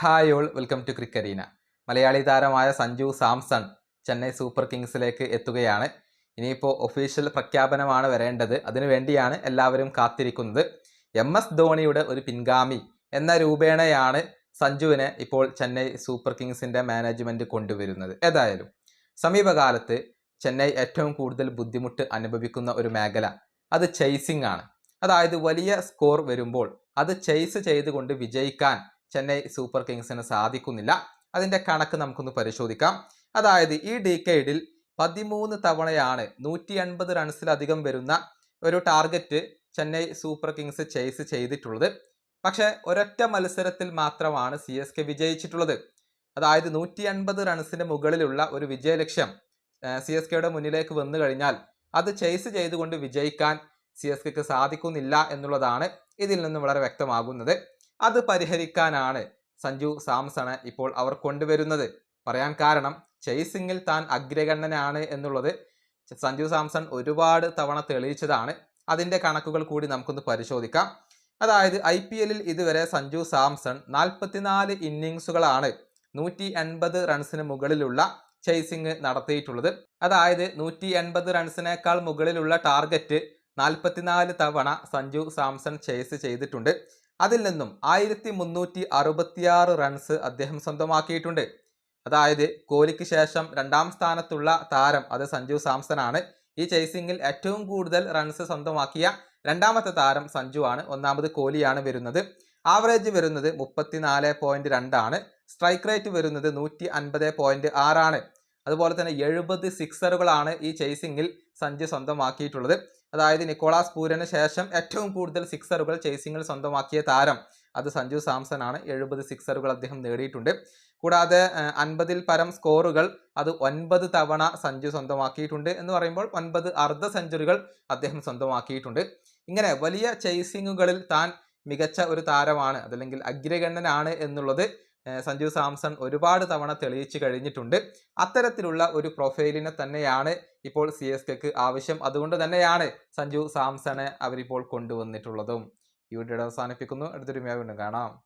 Hi all welcome to Cricarena Malayali താരമായ Sanju Samson Chennai super കിങ്സിലേക്ക് എത്തുകയാണ്. ഇനിയിപ്പോൾ ഒഫീഷ്യൽ പ്രഖ്യാപനമാണ് വരേണ്ടത്. അതിനുവേണ്ടിയാണ് എല്ലാവരും കാത്തിരിക്കുന്നത്. എം എസ് ധോണിയുടെ ഒരു പിൻഗാമി എന്ന രൂപേണയാണ് സഞ്ജുവിനെ ഇപ്പോൾ ചെന്നൈ സൂപ്പർ കിങ്സിന്റെ മാനേജ്മെന്റ് കൊണ്ടുവരുന്നത്. ഏതായാലും സമീപകാലത്ത് ചെന്നൈ ഏറ്റവും കൂടുതൽ ബുദ്ധിമുട്ട് അനുഭവിക്കുന്ന ഒരു മേഖല അത് ചേസിംഗ് ആണ്. അതായത് വലിയ സ്കോർ വരുമ്പോൾ അത് ചേസ് ചെയ്തുകൊണ്ട് വിജയിക്കാൻ ചെന്നൈ സൂപ്പർ കിങ്സിന് സാധിക്കുന്നില്ല. അതിന്റെ കണക്ക് നമുക്കൊന്ന് പരിശോധിക്കാം. അതായത് ഈ ഡീക്കേഡിൽ പതിമൂന്ന് തവണയാണ് നൂറ്റി എൺപത് റൺസിലധികം വരുന്ന ഒരു target Chennai super kings chase ചെയ്തിട്ടുള്ളത്. പക്ഷേ ഒരൊറ്റ മത്സരത്തിൽ മാത്രമാണ് സി എസ് കെ വിജയിച്ചിട്ടുള്ളത്. അതായത് നൂറ്റി അൻപത് റൺസിന് മുകളിലുള്ള ഒരു വിജയലക്ഷ്യം സി എസ് കെയുടെ മുന്നിലേക്ക് വന്നു കഴിഞ്ഞാൽ അത് ചേസ് ചെയ്തുകൊണ്ട് വിജയിക്കാൻ സി എസ് കെക്ക് സാധിക്കുന്നില്ല എന്നുള്ളതാണ് ഇതിൽ നിന്ന് വളരെ വ്യക്തമാകുന്നത്. അത് പരിഹരിക്കാനാണ് സഞ്ജു സാംസണെ ഇപ്പോൾ അവർ കൊണ്ടുവരുന്നത്. പറയാൻ കാരണം ചേസിങ്ങിൽ താൻ അഗ്രഗണ്യനാണ് എന്നുള്ളത് സഞ്ജു സാംസൺ ഒരുപാട് തവണ തെളിയിച്ചതാണ്. അതിന്റെ കണക്കുകൾ കൂടി നമുക്കൊന്ന് പരിശോധിക്കാം. അതായത് ഐ പി എല്ലിൽ ഇതുവരെ സഞ്ജു സാംസൺ നാൽപ്പത്തിനാല് ഇന്നിങ്സുകളാണ് നൂറ്റി എൺപത് റൺസിന് മുകളിലുള്ള ചേസിങ് നടത്തിയിട്ടുള്ളത്. അതായത് നൂറ്റി എൺപത് റൺസിനേക്കാൾ മുകളിലുള്ള ടാർഗറ്റ് നാൽപ്പത്തിനാല് തവണ സഞ്ജു സാംസൺ ചേസ് ചെയ്തിട്ടുണ്ട്. അതിൽ നിന്നും ആയിരത്തി മുന്നൂറ്റി അറുപത്തിയാറ് റൺസ് അദ്ദേഹം സ്വന്തമാക്കിയിട്ടുണ്ട്. അതായത് കോഹ്ലിക്ക് ശേഷം രണ്ടാം സ്ഥാനത്തുള്ള താരം അത് സഞ്ജു സാംസൺ ആണ് ഈ ചേസിംഗിൽ ഏറ്റവും കൂടുതൽ റൺസ് സ്വന്തമാക്കിയ രണ്ടാമത്തെ താരം സഞ്ജു ആണ്. ഒന്നാമത് കോഹ്ലിയാണ് വരുന്നത്. ആവറേജ് വരുന്നത് മുപ്പത്തിനാല് പോയിന്റ് രണ്ടാണ് സ്ട്രൈക്ക് റേറ്റ് വരുന്നത് നൂറ്റി അൻപത് പോയിന്റ് ആറാണ് അതുപോലെ തന്നെ എഴുപത് സിക്സറുകളാണ് ഈ ചേസിംഗിൽ സഞ്ജു സ്വന്തമാക്കിയിട്ടുള്ളത്. അതായത് നിക്കോളാസ് പൂരന് ശേഷം ഏറ്റവും കൂടുതൽ സിക്സറുകൾ ചേസിങ്ങിൽ സ്വന്തമാക്കിയ താരം. അത് സഞ്ജു സാംസൺ ആണ് എഴുപത് സിക്സറുകൾ അദ്ദേഹം നേടിയിട്ടുണ്ട്. കൂടാതെ അൻപതിൽ പരം സ്കോറുകൾ അത് ഒൻപത് തവണ സഞ്ജു സ്വന്തമാക്കിയിട്ടുണ്ട് എന്ന് പറയുമ്പോൾ ഒൻപത് അർദ്ധ സെഞ്ചുറികൾ അദ്ദേഹം സ്വന്തമാക്കിയിട്ടുണ്ട്. ഇങ്ങനെ വലിയ ചേസിങ്ങുകളിൽ താൻ മികച്ച ഒരു താരമാണ് അതല്ലെങ്കിൽ അഗ്രഗണ്ണനാണ് എന്നുള്ളത് സഞ്ജു സാംസൺ ഒരുപാട് തവണ തെളിയിച്ചു കഴിഞ്ഞിട്ടുണ്ട്. അത്തരത്തിലുള്ള ഒരു പ്രൊഫൈലിനെ തന്നെയാണ് ഇപ്പോൾ സി എസ് കെക്ക് ആവശ്യം. അതുകൊണ്ട് തന്നെയാണ് സഞ്ജു സാംസണെ അവരിപ്പോൾ കൊണ്ടുവന്നിട്ടുള്ളതും. ഈ വീഡിയോ അവസാനിപ്പിക്കുന്നു. അടുത്തൊരു വീണ്ടും കാണാം.